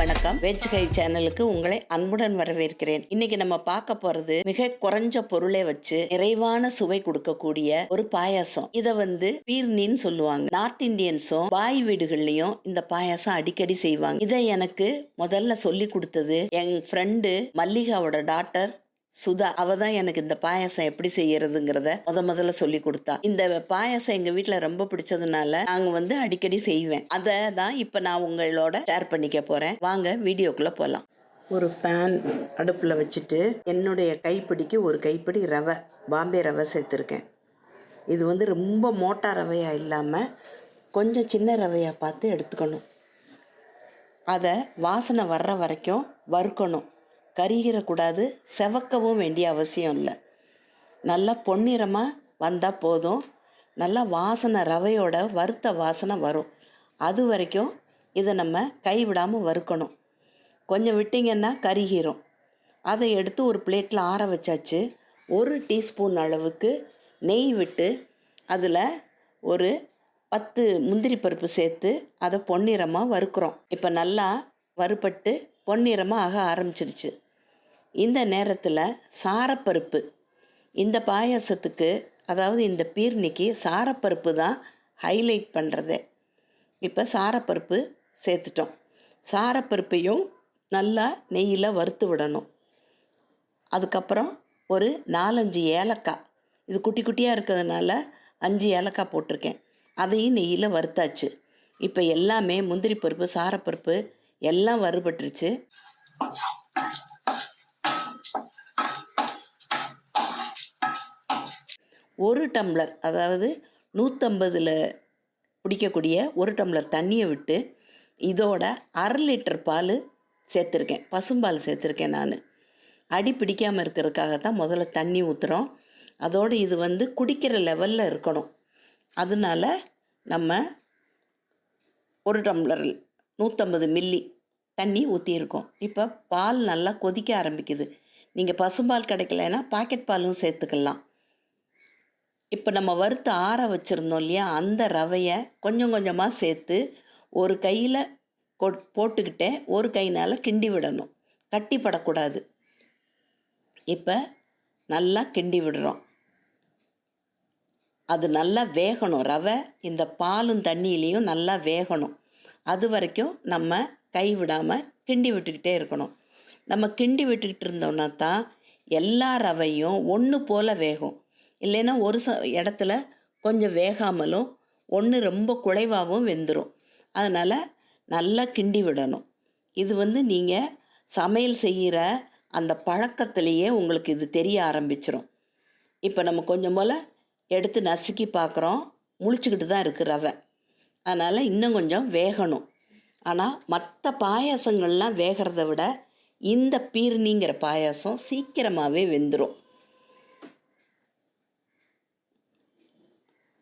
Veg கை சேனலுக்கு உங்களை அன்புடன் வரவேற்கிறேன். இன்னைக்கு நம்ம பார்க்க போறது மிக குறைஞ்ச பொருளை வச்சு நிறைவான சுவை கொடுக்கக்கூடிய ஒரு பாயாசம். இத வந்து பீர்னின்னு சொல்லுவாங்க. நார்த் இந்தியன்ஸும் பாய் வீடுகள்லயும் இந்த பாயாசம் அடிக்கடி செய்வாங்க. இதை எனக்கு முதல்ல சொல்லி கொடுத்தது என் ஃப்ரெண்டு மல்லிகாவோட டாக்டர் சுதா அவ தான் எனக்கு இந்த பாயாசம் எப்படி செய்யறதுங்கிறத முத முதல்ல சொல்லி கொடுத்தா. இந்த பாயாசம் எங்க வீட்டுல ரொம்ப பிடிச்சதுனால நாங்க வந்து அடிக்கடி செய்வேன். அதை தான் இப்ப நான் உங்களோட ஷேர் பண்ணிக்க போறேன். வாங்க வீடியோக்குள்ள போலாம். ஒரு பேன் அடுப்பில் வச்சுட்டு என்னுடைய கைப்பிடிக்கு ஒரு கைப்பிடி ரவை பாம்பே ரவை சேர்த்துருக்கேன். இது வந்து ரொம்ப மோட்டா ரவையாக இல்லாமல் கொஞ்சம் சின்ன ரவையாக பார்த்து எடுத்துக்கணும். அதை வாசனை வர்ற வரைக்கும் வறுக்கணும். கருகிடக்கூடாது செவக்கவும் வேண்டிய அவசியம் இல்லை. நல்லா பொன்னிறமாக வந்தால் போதும். நல்லா வாசனை ரவையோட வறுத்த வாசனை வரும். அது வரைக்கும் இதை நம்ம கைவிடாமல் வறுக்கணும். கொஞ்சம் விட்டிங்கன்னா கருகிரும். அதை எடுத்து ஒரு பிளேட்டில் ஆற வச்சாச்சு. ஒரு டீஸ்பூன் அளவுக்கு நெய் விட்டு அதில் ஒரு பத்து முந்திரி பருப்பு சேர்த்து அதை பொன்னிறமாக வறுக்கிறோம். இப்போ நல்லா வறுபட்டு பொன்னிறமாக ஆக ஆரம்பிச்சிருச்சு. இந்த நேரத்தில் சாரப்பருப்பு. இந்த பாயாசத்துக்கு அதாவது இந்த பீர்னிக்கு சாரப்பருப்பு தான் ஹைலைட் பண்ணுறதே இப்போ சாரப்பருப்பு சேர்த்துட்டோம். சாரப்பருப்பையும் நல்லா நெய்யில் வறுத்து விடணும். அதுக்கப்புறம் ஒரு நாலஞ்சு ஏலக்காய். இது குட்டி குட்டியாக இருக்கிறதுனால அஞ்சு ஏலக்காய் போட்டிருக்கேன். அதையும் நெய்யில் வறுத்தாச்சு. இப்போ எல்லாமே முந்திரி பருப்பு சாரப்பருப்பு எல்லாம் வறுபட்டுருச்சு. ஒரு டம்ளர் அதாவது நூற்றம்பதில் பிடிக்கக்கூடிய ஒரு டம்ளர் தண்ணியை விட்டு இதோட அரை லிட்டர் பால் சேர்த்துருக்கேன். பசும்பால் சேர்த்துருக்கேன் நான். அடி பிடிக்காமல் இருக்கிறதுக்காக தான் முதல்ல தண்ணி ஊற்றுறோம் அதோடு இது வந்து குடிக்கிற லெவலில் இருக்கணும். அதனால நம்ம ஒரு டம்ளர் நூற்றம்பது மில்லி தண்ணி ஊற்றியிருக்கோம் இப்போ பால் நல்லா கொதிக்க ஆரம்பிக்குது. நீங்கள் பசும்பால் கிடைக்கலன்னா பாக்கெட் பாலும் சேர்த்துக்கலாம். இப்போ நம்ம வறுத்து ஆற வச்சுருந்தோம் இல்லையா? அந்த ரவையை கொஞ்சம் கொஞ்சமாக சேர்த்து ஒரு கையில் கொ போட்டுக்கிட்டே ஒரு கைனால் கிண்டி விடணும். கட்டிப்படக்கூடாது இப்போ நல்லா கிண்டி விடுறோம். அது நல்லா வேகணும். ரவை இந்த பாலும் தண்ணியிலையும் நல்லா வேகணும். அது வரைக்கும் நம்ம கை விடாமல் கிண்டி விட்டுக்கிட்டே இருக்கணும். நம்ம கிண்டி விட்டுக்கிட்டு இருந்தோம்னா தான் எல்லா ரவையும் ஒன்று போல் வேகும். இல்லைன்னா ஒரு ச இடத்துல கொஞ்சம் வேகாமலும் ஒன்று ரொம்ப குழைவாகவும் வெந்துடும் அதனால் நல்லா கிண்டி விடணும். இது வந்து நீங்கள் சமையல் செய்கிற அந்த பழக்கத்திலேயே உங்களுக்கு இது தெரிய ஆரம்பிச்சிடும் இப்போ நம்ம கொஞ்சம் போல் எடுத்து நசுக்கி பார்க்குறோம் முழிச்சுக்கிட்டு தான் இருக்குது ரவை. அதனால் இன்னும் கொஞ்சம் வேகணும். ஆனால் மற்ற பாயாசங்கள்லாம் வேகிறத விட இந்த பீர்னிங்கிற பாயாசம் சீக்கிரமாகவே வெந்துடும்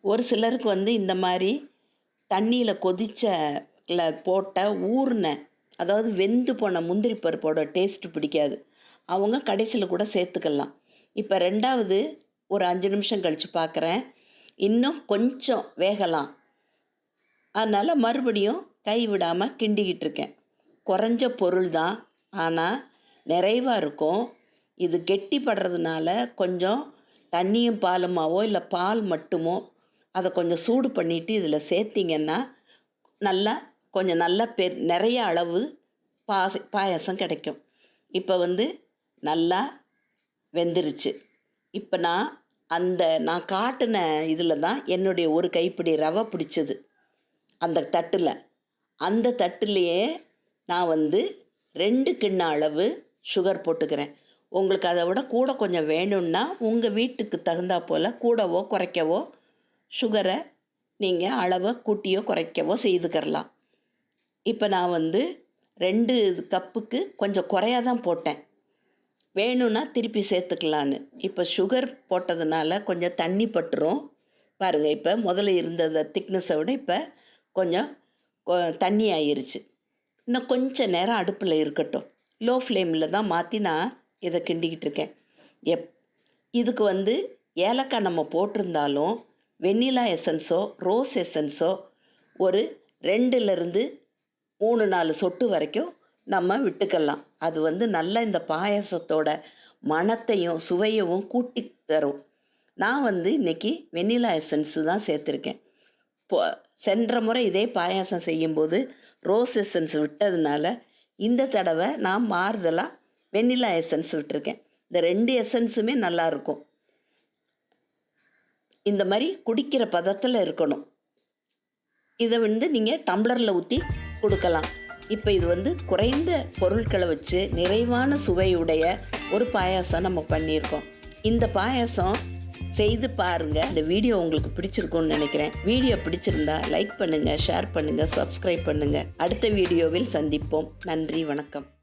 ஒரு சிலருக்கு வந்து இந்த மாதிரி தண்ணியில் கொதிச்சல போட்ட ஊர்ன அதாவது வெந்து போன முந்திரி பருப்போட டேஸ்ட்டு பிடிக்காது. அவங்க கடைசியில் கூட சேர்த்துக்கலாம். இப்போ ரெண்டாவது ஒரு அஞ்சு நிமிஷம் கழித்து பார்க்குறேன் இன்னும் கொஞ்சம் வேகலாம். அதனால் மறுபடியும் கை விடாமல் கிண்டிக்கிட்டு இருக்கேன். குறைஞ்ச பொருள் தான். ஆனால் நிறைவாக இருக்கும். இது கெட்டிப்படுறதுனால கொஞ்சம் தண்ணியும் பாலுமாவோ இல்லை பால் மட்டுமோ அதை கொஞ்சம் சூடு பண்ணிவிட்டு இதில் சேர்த்திங்கன்னா நல்லா கொஞ்சம் நல்லா பெ நிறைய அளவு பாச பாயாசம் கிடைக்கும். இப்போ வந்து நல்லா வெந்துருச்சு. இப்போ நான் அந்த நான் காட்டின இதில் தான் என்னுடைய ஒரு கைப்பிடி ரவை பிடிச்சது. அந்த தட்டில். அந்த தட்டுலேயே நான் வந்து ரெண்டு கிண்ண அளவு சுகர் போட்டுக்கிறேன். உங்களுக்கு அதை விட கூட கொஞ்சம் வேணும்னா உங்கள் வீட்டுக்கு தகுந்தா போல் கூடவோ குறைக்கவோ சுகரை நீங்கள் அளவை கூட்டியோ குறைக்கவோ செய்துக்கிறலாம். இப்போ நான் வந்து ரெண்டு கப்புக்கு கொஞ்சம் குறையாக தான் போட்டேன். வேணும்னா திருப்பி சேர்த்துக்கலான்னு. இப்போ சுகர் போட்டதுனால கொஞ்சம் தண்ணி பட்டுரும். பாருங்கள் இப்போ முதல்ல இருந்த திக்னஸை விட இப்போ கொஞ்சம் தண்ணி ஆயிருச்சு இன்னும் கொஞ்சம் நேரம் அடுப்பில் இருக்கட்டும். லோ ஃப்ளேமில் தான் மாற்றி நான் இதை கிண்டிக்கிட்டு இருக்கேன். எப் இதுக்கு வந்து ஏலக்காய் நம்ம போட்டிருந்தாலும் வெண்ணிலா எசன்ஸோ ரோஸ் எசன்ஸோ ஒரு ரெண்டுலேருந்து மூணு நாலு சொட்டு வரைக்கும் நம்ம விட்டுக்கலாம். அது வந்து நல்ல இந்த பாயாசத்தோட மணத்தையும் சுவையவும் கூட்டி தரும். நான் வந்து இன்னைக்கு வெண்ணிலா எசன்ஸு தான் சேர்த்துருக்கேன். இப்போ சென்ற முறை இதே பாயாசம் செய்யும்போது ரோஸ் எசன்ஸ் விட்டதுனால இந்த தடவை நான் மாறுதலாக வெண்ணிலா எசன்ஸ் விட்டுருக்கேன். இந்த ரெண்டு எசன்ஸுமே நல்லாயிருக்கும் இந்த மாதிரி குடிக்கிற பதத்தில் இருக்கணும். இதை வந்து நீங்கள் டம்ளரில் ஊற்றி கொடுக்கலாம். இப்போ இது வந்து குறைந்த பொருட்களை வச்சு நிறைவான சுவையுடைய ஒரு பாயாசம் நம்ம பண்ணியிருக்கோம். இந்த பாயாசம் செய்து பாருங்க. இந்த வீடியோ உங்களுக்கு பிடிச்சிருக்கும்னு நினைக்கிறேன். வீடியோ பிடிச்சிருந்தா லைக் பண்ணுங்க ஷேர் பண்ணுங்க சப்ஸ்கிரைப் பண்ணுங்க. அடுத்த வீடியோவில் சந்திப்போம். நன்றி வணக்கம்.